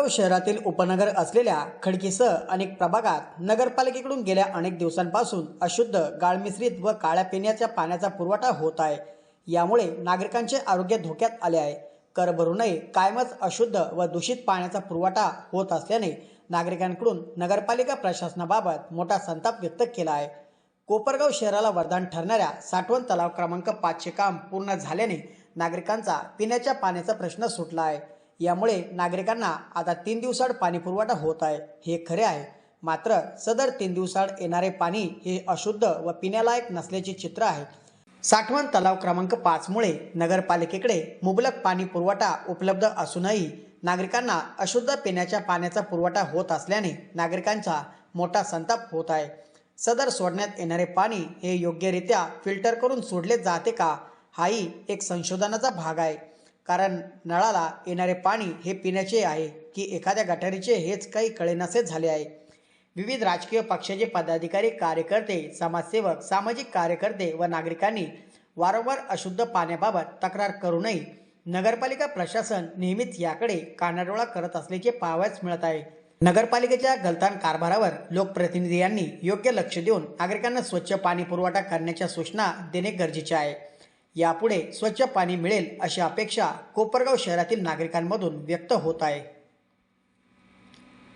जळगाव शहरातील उपनगर असलेल्या खडकीसह अनेक प्रभागात नगरपालिकेकडून गेल्या अनेक दिवसांपासून अशुद्ध गाळमिश्रित व काळ्या पिण्याच्या पाण्याचा पुरवठा होत आहे. यामुळे नागरिकांचे आरोग्य धोक्यात आले आहे. कर भरूनही कायमच अशुद्ध व दूषित पाण्याचा पुरवठा होत असल्याने नागरिकांकडून नगरपालिका प्रशासनाबाबत मोठा संताप व्यक्त केला आहे. कोपरगाव शहराला वरदान ठरणाऱ्या साठवण तलाव क्रमांक पाचचे काम पूर्ण झाल्याने नागरिकांचा पिण्याच्या पाण्याचा प्रश्न सुटला आहे. यामुळे नागरिकांना आता तीन दिवसाड पाणी पुरवठा होत आहे. हे खरे आहे. मात्र सदर तीन दिवसाड येणारे पाणी हे अशुद्ध व पिण्यालायक नसल्याचे चित्र आहे. साठवण तलाव क्रमांक पाचमुळे नगरपालिकेकडे मुबलक पाणी पुरवठा उपलब्ध असूनही नागरिकांना अशुद्ध पिण्याच्या पाण्याचा पुरवठा होत असल्याने नागरिकांचा मोठा संताप होत आहे. सदर सोडण्यात येणारे पाणी हे योग्यरित्या फिल्टर करून सोडले जाते का? हाही एक संशोधनाचा भाग आहे. कारण नळाला येणारे पाणी हे पिण्याचे आहे की एखाद्या गटारीचे हेच काही कळेनासे झाले आहे. विविध राजकीय पक्षाचे पदाधिकारी कार्यकर्ते समाजसेवक सामाजिक कार्यकर्ते व नागरिकांनी वारंवार अशुद्ध पाण्याबाबत तक्रार करूनही नगरपालिका प्रशासन नेहमीच याकडे कानाडोळा करत असल्याचे पाहावयास मिळत आहे. नगरपालिकेच्या गलतान कारभारावर लोकप्रतिनिधी यांनी योग्य लक्ष देऊन नागरिकांना स्वच्छ पाणी पुरवठा करण्याच्या सूचना देणे गरजेचे आहे. यापुढे स्वच्छ पाणी मिळेल अशी अपेक्षा कोपरगाव शहरातील नागरिकांमधून व्यक्त होत आहे.